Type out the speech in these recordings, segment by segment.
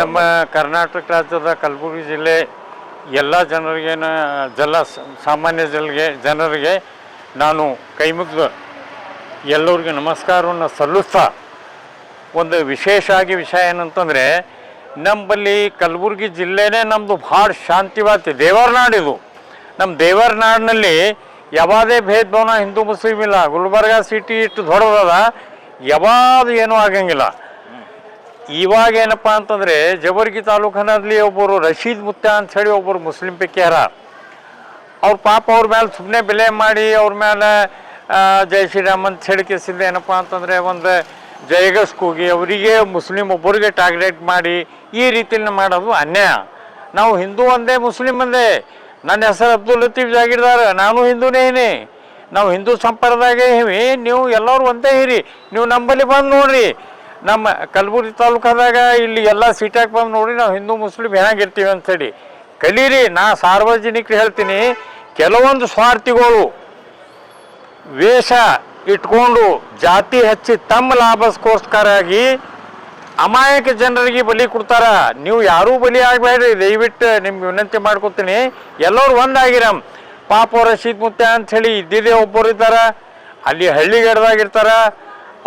ನಮ್ಮ ಕರ್ನಾಟಕ ರಾಜ್ಯದ ಕಲಬುರಗಿ ಜಿಲ್ಲೆ ಎಲ್ಲ ಜನರಿಗೆ ಜಲ ಸಾಮಾನ್ಯ ಜನರಿಗೆ ಜನರಿಗೆ ನಾನು ಕೈ ಮುಗಿದು ಎಲ್ಲರಿಗೂ ನಮಸ್ಕಾರವನ್ನು ಸಲ್ಲಿಸ್ತಾ ಒಂದು ವಿಶೇಷ ಆಗಿ ವಿಷಯ ಏನಂತಂದರೆ ನಮ್ಮಲ್ಲಿ ಕಲಬುರಗಿ ಜಿಲ್ಲೆನೇ ನಮ್ಮದು ಭಾಳ ಶಾಂತಿವಾತಿ ದೇವರ ನಾಡಿದು ನಮ್ಮ ದೇವರ ನಾಡಿನಲ್ಲಿ ಯಾವುದೇ ಭೇದ ಭಾವನ ಹಿಂದೂ ಮುಸ್ಲಿಮ್ ಇಲ್ಲ, ಗುಲ್ಬರ್ಗ ಸಿಟಿ ಇಟ್ಟು ದೊಡ್ಡದದ ಯಾವಾಗ ಏನೂ ಆಗಂಗಿಲ್ಲ. ಇವಾಗ ಏನಪ್ಪ ಅಂತಂದರೆ ಜಬರ್ಗಿ ತಾಲೂಕಿನಲ್ಲಿ ಒಬ್ಬರು ರಶೀದ್ ಮುತ್ತ ಅಂತ ಹೇಳಿ ಒಬ್ಬರು ಮುಸ್ಲಿಂ ಪಿಕ್ಯಾರ. ಅವ್ರ ಪಾಪ ಅವ್ರ ಮೇಲೆ ಸುಮ್ಮನೆ ಬೆಲೆ ಮಾಡಿ ಅವ್ರ ಮೇಲೆ ಜೈ ಶ್ರೀರಾಮ್ ಅಂತ ಹೇಳಿಕೆಸಿದ್ದ ಏನಪ್ಪ ಅಂತಂದರೆ ಒಂದು ಜಯಗಸ್ ಕೂಗಿ ಅವರಿಗೆ ಮುಸ್ಲಿಂ ಒಬ್ಬರಿಗೆ ಟಾರ್ಗೆಟ್ ಮಾಡಿ ಈ ರೀತಿಯಲ್ಲಿ ಮಾಡೋದು ಅನ್ಯಾಯ. ನಾವು ಹಿಂದೂ ಒಂದೇ, ಮುಸ್ಲಿಂ ಒಂದೇ. ನನ್ನ ಹೆಸರು ಅಬ್ದುಲ್ ಲತೀಫ್ ಜಾಗಿರ್ದಾರ, ನಾನು ಹಿಂದೂನೇ ಇದೀನಿ ನಾವು ಹಿಂದೂ ಸಂಪ್ರದಾಯ ಇವಿ. ನೀವು ಎಲ್ಲರೂ ಒಂದೇ ಇರಿ. ನೀವು ನಂಬಲ್ಲಿ ಬಂದು ನೋಡ್ರಿ. ನಮ್ಮ ಕಲಬುರಗಿ ತಾಲೂಕದಾಗ ಇಲ್ಲಿ ಎಲ್ಲ ಸೀಟಾಗಿ ಬಂದು ನೋಡಿ ನಾವು ಹಿಂದೂ ಮುಸ್ಲಿಂ ಏನಾಗಿರ್ತೀವಿ ಅಂಥೇಳಿ ಕಲೀರಿ, ನಾ ಸಾರ್ವಜನಿಕರು ಹೇಳ್ತೀನಿ, ಕೆಲವೊಂದು ಸ್ವಾರ್ಥಿಗಳು ವೇಷ ಇಟ್ಕೊಂಡು ಜಾತಿ ಹಚ್ಚಿ ತಮ್ಮ ಲಾಭಕ್ಕೋಸ್ಕರಾಗಿ ಅಮಾಯಕ ಜನರಿಗೆ ಬಲಿ ಕೊಡ್ತಾರ. ನೀವು ಯಾರೂ ಬಲಿ ಆಗಬೇಡ್ರಿ, ದಯವಿಟ್ಟು ನಿಮ್ಗೆ ವಿನಂತಿ ಮಾಡ್ಕೊತೀನಿ. ಎಲ್ಲರೂ ಒಂದಾಗಿರಮ್. ಪಾಪ ರಶೀದ್ ಮುತ್ತೆ ಅಂಥೇಳಿ ಇದ್ದಿದ್ದೇ ಒಬ್ಬರು ಇದ್ದಾರೆ. ಅಲ್ಲಿ ಹಳ್ಳಿಗಡದಾಗಿರ್ತಾರ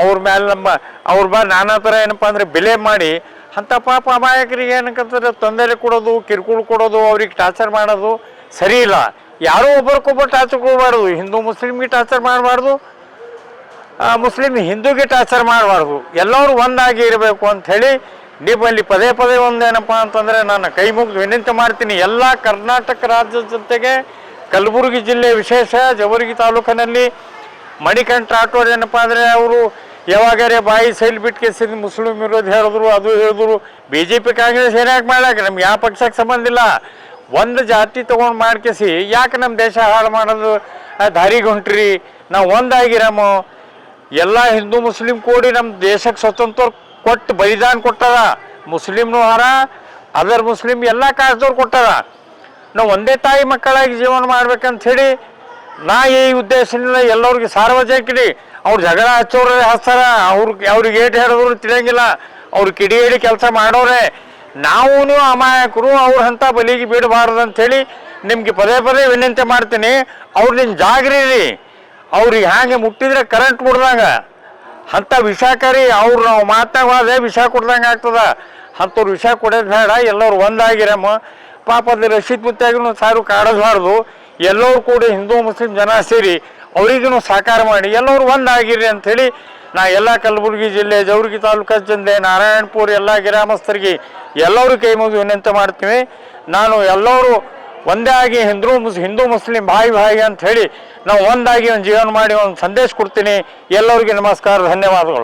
ಅವ್ರ ಮೇಲೆ ನಮ್ಮ, ಅವ್ರ ಮೇಲೆ ನಾನಾ ಥರ ಏನಪ್ಪ ಅಂದರೆ ಬೆಲೆ ಮಾಡಿ ಅಂಥ ಪಾಪ ಅಮಾಯಕರಿಗೆ ಏನಕ್ಕಂತಂದ್ರೆ ತೊಂದರೆ ಕೊಡೋದು, ಕಿರುಕುಳ ಕೊಡೋದು, ಅವ್ರಿಗೆ ಟಾರ್ಚರ್ ಮಾಡೋದು ಸರಿ ಇಲ್ಲ. ಯಾರೋ ಒಬ್ಬರಿಗೊಬ್ಬರು ಟಾರ್ಚರ್ ಕೊಡಬಾರ್ದು. ಹಿಂದೂ ಮುಸ್ಲಿಮ್ಗೆ ಟಾರ್ಚರ್ ಮಾಡಬಾರ್ದು. ಮುಸ್ಲಿಂ ಹಿಂದೂಗೆ ಟಾರ್ಚರ್ ಮಾಡಬಾರ್ದು. ಎಲ್ಲರೂ ಒಂದಾಗಿ ಇರಬೇಕು ಅಂತ ಹೇಳಿ ನಿಮ್ಮಲ್ಲಿ ಪದೇ ಪದೇ ಒಂದೇನಪ್ಪ ಅಂತಂದರೆ ನಾನು ಕೈ ಮುಗಿದು ವಿನಂತಿ ಮಾಡ್ತೀನಿ. ಎಲ್ಲ ಕರ್ನಾಟಕ ರಾಜ್ಯದ ಜೊತೆಗೆ ಕಲಬುರಗಿ ಜಿಲ್ಲೆ ವಿಶೇಷ, ಜವರ್ಗಿ ತಾಲೂಕಿನಲ್ಲಿ ಮಣಿಕಂಠ ರಾಠೋಡ್ ಏನಪ್ಪ ಅಂದರೆ ಅವರು ಯಾವಾಗಾರೆ ಬಾಯಿ ಸೈಲ್ ಬಿಟ್ಕೆಸಿದ್ ಮುಸ್ಲಿಂ ವಿರೋಧ ಹೇಳಿದ್ರು ಅದು ಹೇಳಿದ್ರು ಬಿ ಜೆ ಪಿ ಕಾಂಗ್ರೆಸ್ ಏನಾಕೆ ಮಾಡ್ಯಾಕ ನಮ್ಗೆ ಯಾವ ಪಕ್ಷಕ್ಕೆ ಸಂಬಂಧ ಇಲ್ಲ. ಒಂದು ಜಾತಿ ತೊಗೊಂಡು ಮಾಡ್ಕೇಸಿ, ಯಾಕೆ ನಮ್ಮ ದೇಶ ಹಾಳು ಮಾಡೋದು? ದಾರಿಗೊಂಟ್ರಿ ದಾರಿಗೆ ಹೊಂಟ್ರಿ ನಾವು ಒಂದಾಗಿರಮ್ಮ ಎಲ್ಲ ಹಿಂದೂ ಮುಸ್ಲಿಂ ಕೂಡಿ ನಮ್ಮ ದೇಶಕ್ಕೆ ಸ್ವತಂತ್ರ ಕೊಟ್ಟು ಬಲಿದಾನ ಕೊಟ್ಟದ. ಮುಸ್ಲಿಮ್ನು ಹಾರ, ಅದರ್ ಮುಸ್ಲಿಂ ಎಲ್ಲ ಕಾಸದವ್ರು ಕೊಟ್ಟದ. ನಾವು ಒಂದೇ ತಾಯಿ ಮಕ್ಕಳಾಗಿ ಜೀವನ ಮಾಡ್ಬೇಕಂತ ಹೇಳಿ ನಾ ಈ ಉದ್ದೇಶದಿಂದ ಎಲ್ಲರಿಗೆ ಸಾರ್ವಜನಿಕರಿ. ಅವ್ರು ಜಗಳ ಹಚ್ಚೋರೆ ಹಚ್ತಾರ ಅವ್ರ ಅವ್ರಿಗೆ ಏಟ್ ಹೇಳಿದ್ರು ತಿಳಿಯಂಗಿಲ್ಲ. ಅವ್ರು ಕಿಡಿ ಹಿಡಿ ಕೆಲಸ ಮಾಡೋರೆ. ನಾವು ಅಮಾಯಕರು, ಅವ್ರ ಅಂತ ಬಲಿಗೆ ಬಿಡಬಾರ್ದು ಅಂಥೇಳಿ ನಿಮ್ಗೆ ಪದೇ ಪದೇ ವಿನಂತಿ ಮಾಡ್ತೀನಿ. ಅವ್ರು ನಿಮ್ಮ ಜಾಗ್ರಿ ಅವ್ರಿಗೆ ಹ್ಯಾಂಗೆ ಮುಟ್ಟಿದ್ರೆ ಕರೆಂಟ್ ಮುಡ್ದಂಗ ಅಂಥ ವಿಷಾಕಾರಿ ಅವ್ರು ನಾವು ಮಾತನಾಗ ವಿಷ ಕೊಡ್ದಂಗೆ ಆಗ್ತದ. ಅಂಥವ್ರು ವಿಷ ಕೊಡೋದು ಬೇಡ ಎಲ್ಲರೂ ಒಂದಾಗಿರಮ್ಮ. ಪಾಪದ ರಶೀದ್ ಮುತ್ತಾಗಿನೂ ಸಾರು ಕಾಡಬಾರ್ದು ಎಲ್ಲರೂ ಕೂಡ ಹಿಂದೂ, ಮುಸ್ಲಿಂ ಜನ ಸೇರಿ ಅವ್ರಿಗೂ ಸಹಕಾರ ಮಾಡಿ, ಎಲ್ಲರೂ ಒಂದಾಗಿರಿ ಅಂಥೇಳಿ ನಾ ಎಲ್ಲ ಕಲಬುರಗಿ ಜಿಲ್ಲೆ, ಜವರ್ಗಿ ತಾಲೂಕು ಜಿಲ್ಲೆ, ನಾರಾಯಣಪುರ ಎಲ್ಲ ಗ್ರಾಮಸ್ಥರಿಗೆ ಎಲ್ಲರೂ ಕೈ ಮುಗಿದು ವಿನಂತಿ ಮಾಡ್ತೀವಿ. ನಾನು ಎಲ್ಲರೂ ಒಂದೇ ಆಗಿ ಹಿಂದೂ ಮುಸ್, ಹಿಂದೂ ಮುಸ್ಲಿಂ ಭಾಯಿ ಭಾಯಿ ಅಂತ ಹೇಳಿ ನಾವು ಒಂದಾಗಿ ಒಂದು ಜೀವನ ಮಾಡಿ ಒಂದು ಸಂದೇಶ ಕೊಡ್ತೀನಿ. ಎಲ್ಲರಿಗೂ ನಮಸ್ಕಾರ, ಧನ್ಯವಾದಗಳು.